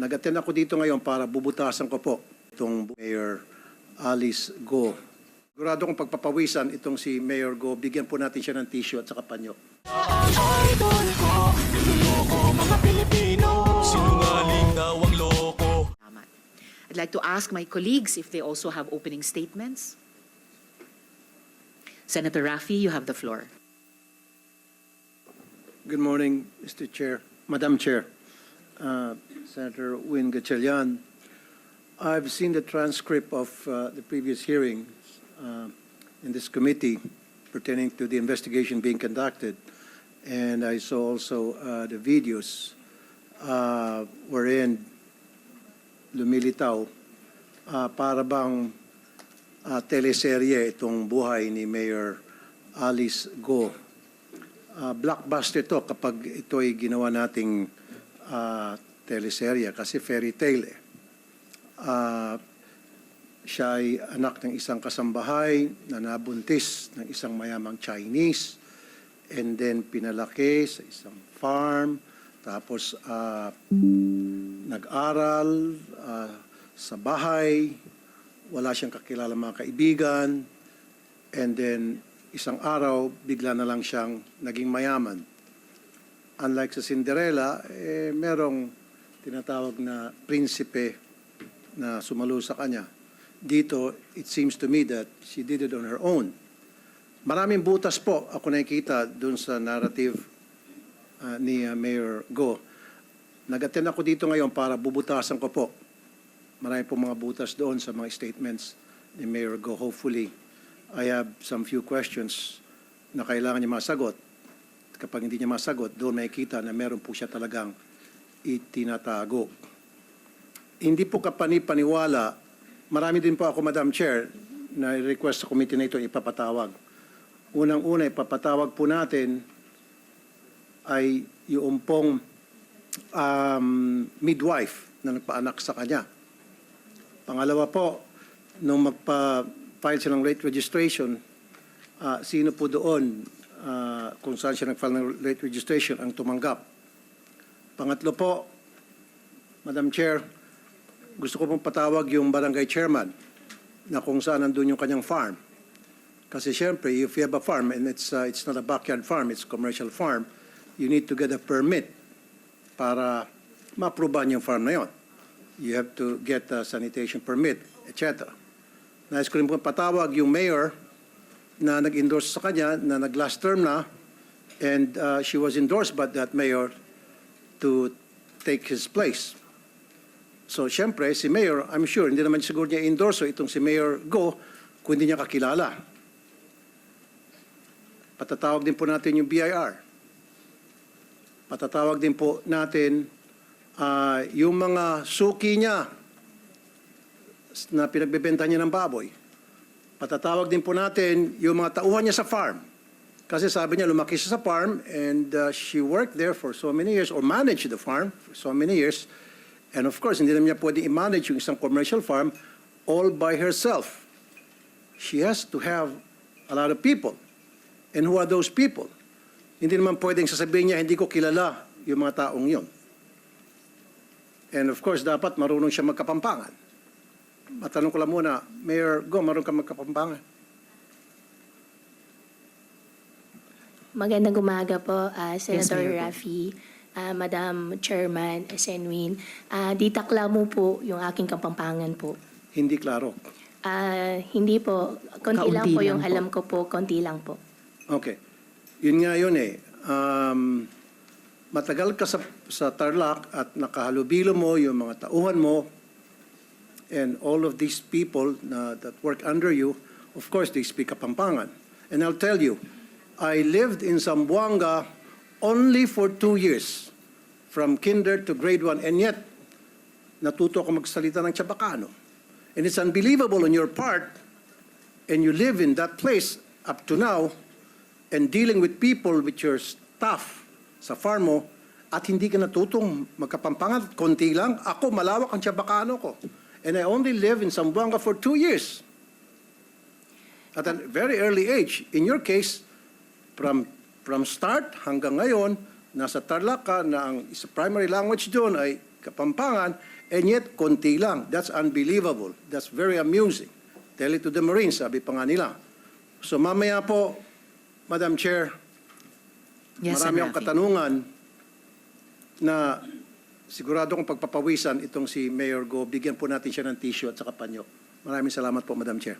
Nag-attend ako dito ngayon para bubutasan ko po itong Mayor Alice Go. Sigurado kong pagpapawisan itong si Mayor Go, bigyan po natin siya ng tissue at saka panyo. Idol ko, niloloko mga Pilipino Sinungaling daw ang loko Tama. I'd like to ask my colleagues if they also have opening statements. Senator Rafi, you have the floor. Good morning, Mr. Chair, Madam Chair, uh, Senator Win Gatchalian. I've seen the transcript of uh, the previous hearings uh, in this committee pertaining to the investigation being conducted, and I saw also uh, the videos uh, wherein lumilitaw uh, para bang uh, teleserye itong buhay ni Mayor Alice Go. Ah, blockbuster to kapag ito ay ginawa nating ah, teleserye kasi fairy tale eh. Ah, siya ay anak ng isang kasambahay na nabuntis ng isang mayamang Chinese and then pinalaki sa isang farm tapos ah, nag-aral ah, sa bahay wala siyang kakilala mga kaibigan and then isang araw, bigla na lang siyang naging mayaman. Unlike sa Cinderella, eh, merong tinatawag na prinsipe na sumalo sa kanya. Dito, it seems to me that she did it on her own. Maraming butas po ako nakikita doon sa narrative ah, ni ah, Mayor Go. Nag-attend ako dito ngayon para bubutasan ko po. Marami po mga butas doon sa mga statements ni Mayor Go. Hopefully, I have some few questions na kailangan niya masagot. Kapag hindi niya masagot, doon makikita na meron po siya talagang itinatago. Hindi po kapani-paniwala, marami din po ako, Madam Chair, na request sa committee na ito ipapatawag. Unang-una, ipapatawag po natin ay yung pong um, midwife na nagpaanak sa kanya. Pangalawa po, nung magpa-file siya ng rate registration, ah, sino po doon ah, kung saan siya nag-file ng rate registration ang tumanggap. Pangatlo po, Madam Chair, gusto ko pong patawag yung barangay chairman na kung saan nandun yung kanyang farm. Kasi siyempre, if you have a farm and it's, uh, it's not a backyard farm, it's commercial farm, you need to get a permit para ma-approvean yung farm na yon. You have to get a sanitation permit, etc. Nais ko rin po patawag yung mayor na nag-endorse sa kanya na nag-last term na and uh, she was endorsed by that mayor to take his place. So, siyempre, si Mayor, I'm sure, hindi naman siguro niya endorse itong si Mayor Go kung hindi niya kakilala. Patatawag din po natin yung BIR. Patatawag din po natin ah, yung mga suki niya na pinagbebenta niya ng baboy. Patatawag din po natin yung mga tauhan niya sa farm. Kasi sabi niya, lumaki siya sa farm and uh, she worked there for so many years or managed the farm for so many years. And of course, hindi naman niya pwede i-manage yung isang commercial farm all by herself. She has to have a lot of people. And who are those people? Hindi naman pwedeng sasabihin niya, hindi ko kilala yung mga taong yon. And of course, dapat marunong siya magkapampangan. Matanong ko lang muna, Mayor Go, marunong ka magkapampangan? Magandang umaga po, ah, Senator po. Rafi, ah, Madam Chairman Senwin. Uh, di takla mo po yung aking kapampangan po. Hindi klaro. Ah, hindi po, konti lang Kaunti po lang yung po. alam ko po, konti lang po. Okay. Yun nga yun eh. Um, matagal ka sa, sa Tarlac at nakahalubilo mo yung mga tauhan mo and all of these people na, that work under you, of course, they speak Kapampangan. And I'll tell you, I lived in Zamboanga only for two years, from kinder to grade one, and yet, natuto ako magsalita ng Chabacano. And it's unbelievable on your part, and you live in that place up to now, and dealing with people with your staff sa farm at hindi ka natutong magkapampangan, konti lang. Ako, malawak ang Chabacano ko. And I only live in Zamboanga for two years. At a very early age. In your case, from, from start hanggang ngayon, nasa Tarlac ka na ang isa primary language doon ay Kapampangan, and yet konti lang. That's unbelievable. That's very amusing. Tell it to the Marines, sabi pa nga nila. So mamaya po, Madam Chair, Yes, marami akong katanungan na sigurado kong pagpapawisan itong si Mayor Go. Bigyan po natin siya ng tissue at saka panyo. Maraming salamat po, Madam Chair.